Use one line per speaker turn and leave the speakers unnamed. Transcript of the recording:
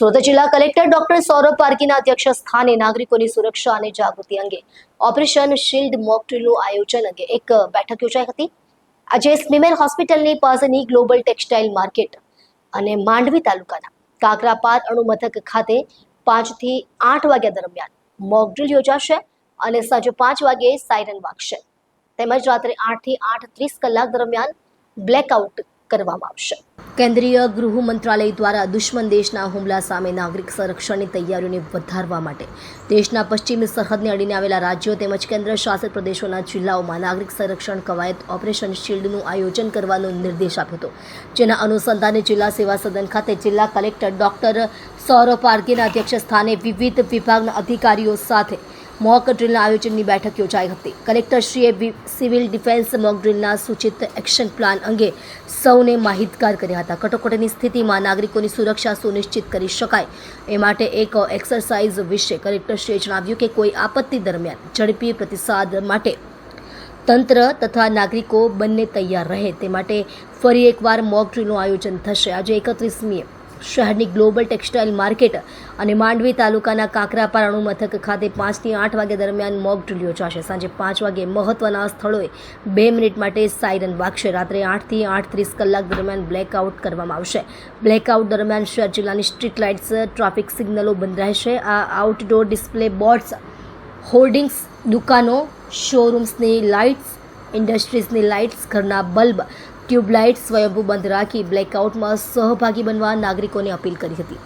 સુરત જિલ્લા collector doctor Saurabh પારકીના અધ્યક્ષ સ્થાને નાગરિકોની સુરક્ષા અને જાગૃતિ અંગે ઓપરેશન શિલ્ડ મોકડ્રીલનું આયોજન અંગે એક બેઠક યોજાઈ હતી. આજે સ્મીમેર હોસ્પિટલની પાસેની ગ્લોબલ ટેક્સટાઇલ માર્કેટ અને માંડવી તાલુકાના કાકરાપાર અણુમથક ખાતે પાંચથી આઠ વાગ્યા દરમિયાન મોકડ્રીલ યોજાશે અને સાંજે પાંચ વાગ્યે સાયરન વાગશે. તેમજ રાત્રે આઠથી આઠ ત્રીસ કલાક દરમિયાન બ્લેકઆઉટ કરવામાં આવશે. કેન્દ્રીય ગૃહ મંત્રાલય દ્વારા દુશ્મન દેશના હુમલા સામે નાગરિક સંરક્ષણની તૈયારીઓને વધારવા માટે દેશના પશ્ચિમી સરહદને અડીને આવેલા રાજ્યો તેમજ કેન્દ્ર શાસિત પ્રદેશોના જિલ્લાઓમાં નાગરિક સંરક્ષણ કવાયત ઓપરેશન શિલ્ડનું આયોજન કરવાનો નિર્દેશ આપ્યો હતો. જેના અનુસંધાને જિલ્લા સેવા સદન ખાતે જિલ્લા કલેક્ટર ડોક્ટર પારગીના અધ્યક્ષ સ્થાને વિવિધ વિભાગના અધિકારીઓ સાથે મોક ડ્રીલના આયોજનની બેઠક યોજાઈ હતી. કલેક્ટરશ્રીએ સિવિલ ડિફેન્સ મોક ડ્રીલના સૂચિત એક્શન પ્લાન અંગે સૌને માહિતગાર કર્યા હતા. કટોકટીની સ્થિતિમાં નાગરિકોની સુરક્ષા સુનિશ્ચિત કરી શકાય એ માટે એક એક્સરસાઇઝ વિશે કલેક્ટરશ્રીએ જણાવ્યું કે કોઈ આપત્તિ દરમિયાન ઝડપી પ્રતિસાદ માટે તંત્ર તથા નાગરિકો બંને તૈયાર રહે તે માટે ફરી એકવાર મોક ડ્રીલનું આયોજન થશે. આજે એકત્રીસમીએ શહેરની ગ્લોબલ ટેક્સટાઇલ માર્કેટ અને માંડવી તાલુકાના કાકરાપાર અણુ મથક ખાતે પાંચથી આઠ વાગ્યા દરમિયાન મોક ડ્રીલ યોજાશે. સાંજે પાંચ વાગે મહત્વના સ્થળોએ બે મિનિટ માટે સાયરન વાગશે. રાત્રે આઠથી આઠ ત્રીસ કલાક દરમિયાન બ્લેકઆઉટ કરવામાં આવશે. બ્લેકઆઉટ દરમિયાન શહેર જિલ્લાની સ્ટ્રીટ લાઇટ્સ, ટ્રાફિક સિગ્નલો બંધ રહેશે. આ આઉટડોર ડિસ્પ્લે બોર્ડ્સ, હોર્ડિંગ્સ, દુકાનો, શોરૂમ્સની લાઇટ્સ, ઇન્ડસ્ટ્રીઝની લાઇટ્સ, ઘરના બલ્બ ટ્યુબલાઇટ્સ સ્વયંભૂ બંધ રાખી બ્લેકઆઉટમાં સહભાગી બનવા નાગરિકોને અપીલ કરી હતી.